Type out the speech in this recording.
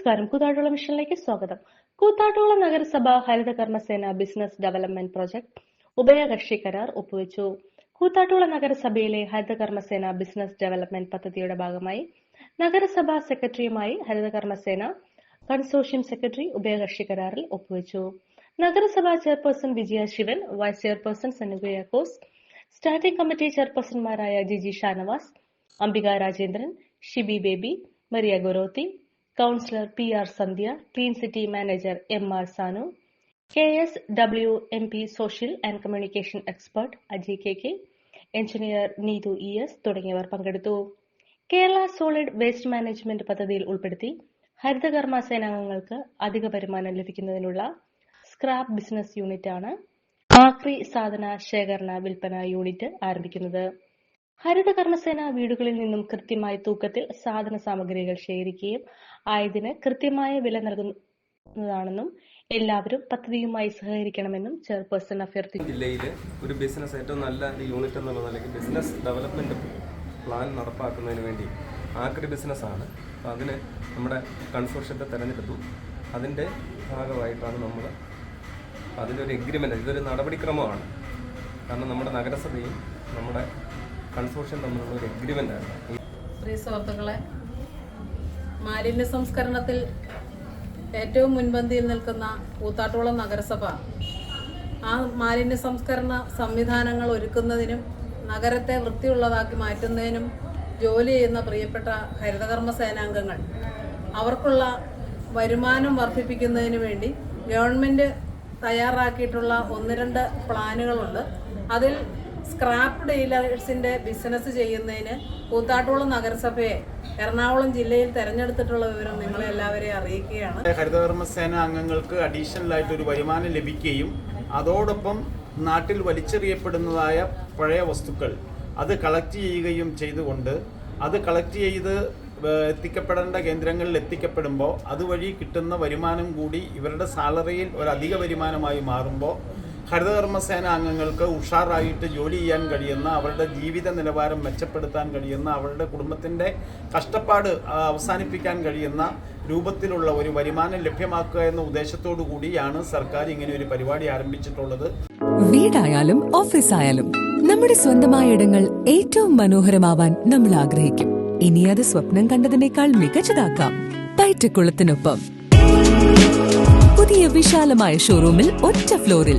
നമസ്കാരം. കൂത്താട്ടുള്ള മിഷനിലേക്ക് സ്വാഗതം. കൂത്താട്ടുള്ള നഗരസഭ ഹരിത കർമ്മസേന ബിസിനസ് ഡെവലപ്മെന്റ് പ്രോജക്ട് ഉഭയകക്ഷി കരാർ ഒപ്പുവെച്ചു. കൂത്താട്ടുള്ള നഗരസഭയിലെ ഹരിത കർമ്മസേന ബിസിനസ് ഡെവലപ്മെന്റ് പദ്ധതിയുടെ ഭാഗമായി നഗരസഭാ സെക്രട്ടറിയുമായി ഹരിത കർമ്മസേന കൺസോഷ്യം സെക്രട്ടറി ഉഭയകക്ഷി കരാറിൽ ഒപ്പുവെച്ചു. നഗരസഭാ chairperson Vijaya Sivan vice chairperson സനുഗയാക്കോസ് standing committee ചെയർപേഴ്സൺമാരായ Jiji Shanavas Ambika Rajendran Shibi baby Maria ഗൊരോത്തി councillor P R Sandhya clean city manager M R Sanu K S W M P social and communication expert Ajay K K engineer Neethu E S തുടങ്ങിയവർ പങ്കെടുത്തു. Kerala solid waste management പദ്ധതിയിൽ ഉൾപ്പെടുത്തി ഹരിതകർമ്മ സേനാംഗങ്ങൾക്ക് അധിക വരുമാനം ലഭിക്കുന്നതിനുള്ള scrap business യൂണിറ്റാണ് ആക്രി സാധന ശേഖരണ വിൽപ്പന യൂണിറ്റ് ആരംഭിക്കുന്നത്. ഹരിത കർമ്മസേന വീടുകളിൽ നിന്നും കൃത്യമായ തൂക്കത്തിൽ സാധന സാമഗ്രികൾ ശേഖരിക്കുകയും ആയതിന് കൃത്യമായ വില നൽകുന്നതാണെന്നും എല്ലാവരും പദ്ധതിയുമായി സഹകരിക്കണമെന്നും ചെയർപേഴ്സൺ അഭ്യർത്ഥിച്ചു ജില്ലയിലെ ഒരു ബിസിനസ് ഏറ്റവും നല്ല യൂണിറ്റ് എന്നുള്ള നിലയ്ക്ക് ബിസിനസ് ഡെവലപ്മെന്റ് പ്ലാൻ നടപ്പാക്കുന്നതിന് വേണ്ടി ആക്രി ബിസിനസ്സാണ്. അപ്പോൾ അതിന് നമ്മുടെ കൺസോർഷ്യത്തെ തിരഞ്ഞെടുത്തു. അതിന്റെ ഭാഗമായിട്ടാണ് നമ്മൾ അതിന്റെ ഒരു എഗ്രിമെന്റ് ഇതൊരു നടപടിക്രമമാണ്. കാരണം നമ്മുടെ നഗരസഭയും നമ്മുടെ കൺസോർഷ്യം തമ്മിലുള്ള ഒരു എഗ്രിമെന്റാണ് പ്രിയ സുഹൃത്തുക്കളെ മാലിന്യ സംസ്കരണത്തിൽ ഏറ്റവും മുൻപന്തിയിൽ നിൽക്കുന്ന കൂത്താട്ടോളം നഗരസഭ ആ മാലിന്യ സംസ്കരണ സംവിധാനങ്ങൾ ഒരുക്കുന്നതിനും നഗരത്തെ വൃത്തിയുള്ളതാക്കി മാറ്റുന്നതിനും ജോലി ചെയ്യുന്ന പ്രിയപ്പെട്ട ഹരിതകർമ്മ സേനാംഗങ്ങൾ അവർക്കുള്ള വരുമാനം വർദ്ധിപ്പിക്കുന്നതിന് വേണ്ടി ഗവൺമെന്റ് തയ്യാറാക്കിയിട്ടുള്ള ഒന്ന് രണ്ട് പ്ലാനുകളുണ്ട്. അതിൽ സ്ക്രാപ്പ് ഡീലേഴ്സിന്റെ ബിസിനസ് ചെയ്യുന്നതിന് കൂത്താട്ടുകുളം നഗരസഭയെ എറണാകുളം ജില്ലയിൽ തെരഞ്ഞെടുത്തിട്ടുള്ള വിവരം നിങ്ങളെ എല്ലാവരെയും അറിയിക്കുകയാണ്. ഹരിതകർമ്മസേന അംഗങ്ങൾക്ക് അഡീഷണൽ ആയിട്ട് ഒരു വരുമാനം ലഭിക്കുകയും അതോടൊപ്പം നാട്ടിൽ വലിച്ചെറിയപ്പെടുന്നതായ പഴയ വസ്തുക്കൾ അത് കളക്ട് ചെയ്യുകയും ചെയ്തുകൊണ്ട് അത് കളക്ട് ചെയ്ത് എത്തിക്കപ്പെടേണ്ട കേന്ദ്രങ്ങളിൽ എത്തിക്കപ്പെടുമ്പോൾ അതുവഴി കിട്ടുന്ന വരുമാനം കൂടി ഇവരുടെ സാലറിയിൽ ഒരു അധിക വരുമാനമായി മാറുമ്പോൾ ഹരിതകർമ്മസേന അംഗങ്ങൾക്ക് ഉഷാറായിട്ട് ജോലി ചെയ്യാൻ കഴിയുന്ന അവരുടെ ജീവിത നിലവാരം മെച്ചപ്പെടുത്താൻ കഴിയുന്ന അവരുടെ കുടുംബത്തിന്റെ കഷ്ടപ്പാട് അവസാനിപ്പിക്കാൻ കഴിയുന്ന രൂപത്തിലുള്ള ഒരു വരുമാനം ലഭ്യമാക്കുക എന്ന ഉദ്ദേശത്തോടു കൂടിയാണ് സർക്കാർ ഇങ്ങനെ ഒരു പരിപാടി ആരംഭിച്ചിട്ടുള്ളത്. വീടായാലും ഓഫീസ് ആയാലും നമ്മുടെ സ്വന്തമായ ഇടങ്ങൾ ഏറ്റവും മനോഹരമാവാൻ നമ്മൾ ആഗ്രഹിക്കും. ഇനി അത് സ്വപ്നം കണ്ടതിനേക്കാൾ മികച്ചതാക്കാം. പയറ്റക്കുളത്തിനൊപ്പം പുതിയ വിശാലമായ ഷോറൂമിൽ ഒറ്റ ഫ്ലോറിൽ